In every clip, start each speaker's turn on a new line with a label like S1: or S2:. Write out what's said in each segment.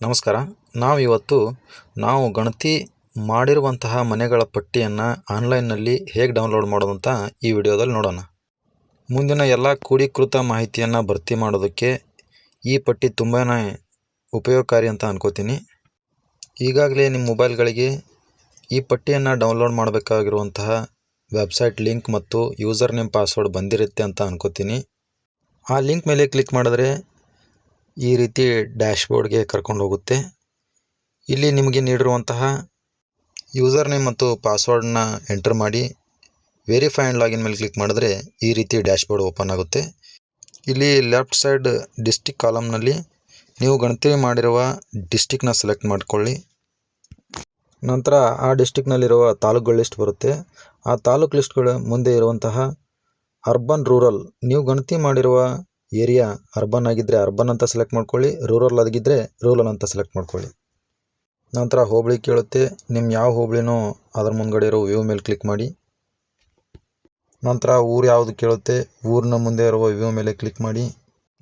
S1: ನಮಸ್ಕಾರ. ನಾವು ಇವತ್ತು ನಾವು ಗಣತಿ ಮಾಡಿರುವಂತಹ ಮನೆಗಳ ಪಟ್ಟಿಯನ್ನು ಆನ್ಲೈನ್ನಲ್ಲಿ ಹೇಗೆ ಡೌನ್ಲೋಡ್ ಮಾಡೋದಂತ ಈ ವಿಡಿಯೋದಲ್ಲಿ ನೋಡೋಣ. ಮುಂದಿನ ಎಲ್ಲ ಕೂಡೀಕೃತ ಮಾಹಿತಿಯನ್ನು ಭರ್ತಿ ಮಾಡೋದಕ್ಕೆ ಈ ಪಟ್ಟಿ ತುಂಬಾ ಉಪಯೋಗಕಾರಿ ಅಂತ ಅನ್ಕೋತೀನಿ. ಈಗಾಗಲೇ ನಿಮ್ಮ ಮೊಬೈಲ್ಗಳಿಗೆ ಈ ಪಟ್ಟಿಯನ್ನು ಡೌನ್ಲೋಡ್ ಮಾಡಬೇಕಾಗಿರುವಂತಹ ವೆಬ್ಸೈಟ್ ಲಿಂಕ್ ಮತ್ತು ಯೂಸರ್ ನೇಮ್ ಪಾಸ್ವರ್ಡ್ ಬಂದಿರುತ್ತೆ ಅಂತ ಅನ್ಕೋತೀನಿ. ಆ ಲಿಂಕ್ ಮೇಲೆ ಕ್ಲಿಕ್ ಮಾಡಿದ್ರೆ ಈ ರೀತಿ ಡ್ಯಾಶ್ಬೋರ್ಡ್ಗೆ ಕರ್ಕೊಂಡು ಹೋಗುತ್ತೆ. ಇಲ್ಲಿ ನಿಮಗೆ ನೀಡಿರುವಂತಹ ಯೂಸರ್ ನೇಮ್ ಮತ್ತು ಪಾಸ್ವರ್ಡನ್ನ ಎಂಟರ್ ಮಾಡಿ ವೆರಿಫೈ ಆ್ಯಂಡ್ ಲಾಗಿನ್ ಮೇಲೆ ಕ್ಲಿಕ್ ಮಾಡಿದ್ರೆ ಈ ರೀತಿ ಡ್ಯಾಶ್ಬೋರ್ಡ್ ಓಪನ್ ಆಗುತ್ತೆ. ಇಲ್ಲಿ ಲೆಫ್ಟ್ ಸೈಡ್ ಡಿಸ್ಟಿಕ್ ಕಾಲಮ್ನಲ್ಲಿ ನೀವು ಗಣತಿ ಮಾಡಿರುವ ಡಿಸ್ಟಿಕ್ನ ಸೆಲೆಕ್ಟ್ ಮಾಡಿಕೊಳ್ಳಿ. ನಂತರ ಆ ಡಿಸ್ಟಿಕ್ನಲ್ಲಿರುವ ತಾಲೂಕುಗಳ ಲಿಸ್ಟ್ ಬರುತ್ತೆ. ಆ ತಾಲೂಕು ಲಿಸ್ಟ್ಗಳ ಮುಂದೆ ಇರುವಂತಹ ಅರ್ಬನ್ ರೂರಲ್ ನೀವು ಗಣತಿ ಮಾಡಿರುವ ಏರಿಯಾ ಅರ್ಬನ್ ಆಗಿದ್ದರೆ ಅರ್ಬನ್ ಅಂತ ಸೆಲೆಕ್ಟ್ ಮಾಡ್ಕೊಳ್ಳಿ ರೂರಲ್ ಆಗಿದ್ದರೆ ರೂರಲ್ ಅಂತ ಸೆಲೆಕ್ಟ್ ಮಾಡ್ಕೊಳ್ಳಿ. ನಂತರ ಹೋಬಳಿ ಕೇಳುತ್ತೆ ನಿಮ್ಮ ಯಾವ ಹೋಬಳಿನೋ ಅದರ ಮುಂದ್ಗಡೆ ಇರೋ ವ್ಯೂ ಮೇಲೆ ಕ್ಲಿಕ್ ಮಾಡಿ. ನಂತರ ಊರು ಯಾವುದು ಕೇಳುತ್ತೆ, ಊರಿನ ಮುಂದೆ ಇರುವ ವ್ಯೂ ಮೇಲೆ ಕ್ಲಿಕ್ ಮಾಡಿ.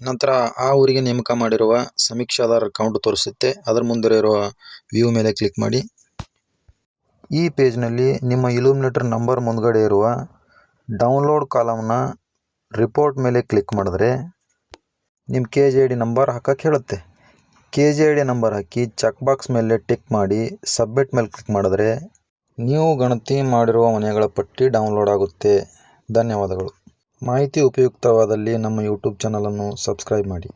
S1: ನಂತರ ಆ ಊರಿಗೆ ನೇಮಕ ಮಾಡಿರುವ ಸಮೀಕ್ಷಾದಾರ ಕೌಂಟ್ ತೋರಿಸುತ್ತೆ, ಅದರ ಮುಂದೆ ಇರುವ ವ್ಯೂ ಮೇಲೆ ಕ್ಲಿಕ್ ಮಾಡಿ. ಈ ಪೇಜ್ನಲ್ಲಿ ನಿಮ್ಮ ಇಲ್ಯೂಮಿನೇಟರ್ ನಂಬರ್ ಮುಂದ್ಗಡೆ ಇರುವ ಡೌನ್ಲೋಡ್ ಕಾಲಮ್ನ ರಿಪೋರ್ಟ್ ಮೇಲೆ ಕ್ಲಿಕ್ ಮಾಡಿದ್ರೆ ನಿಮ್ಮ K G I D number ಹಾಕಕ್ಕೆ ಹೇಳುತ್ತೆ. K G I D number hockey check box ಮೇಲೆ ಟಿಕ್ ಮಾಡಿ ಸಬ್ಮಿಟ್ ಮೇಲೆ ಕ್ಲಿಕ್ ಮಾಡಿದ್ರೆ ನೀವು ಗಣತಿ ಮಾಡಿರುವ ಮನೆಗಳ ಪಟ್ಟಿ ಡೌನ್ಲೋಡ್ ಆಗುತ್ತೆ. ಧನ್ಯವಾದಗಳು. ಮಾಹಿತಿ ಉಪಯುಕ್ತವಾದಲ್ಲಿ ನಮ್ಮ ಯೂಟ್ಯೂಬ್ ಚಾನಲನ್ನು ಸಬ್ಸ್ಕ್ರೈಬ್ ಮಾಡಿ.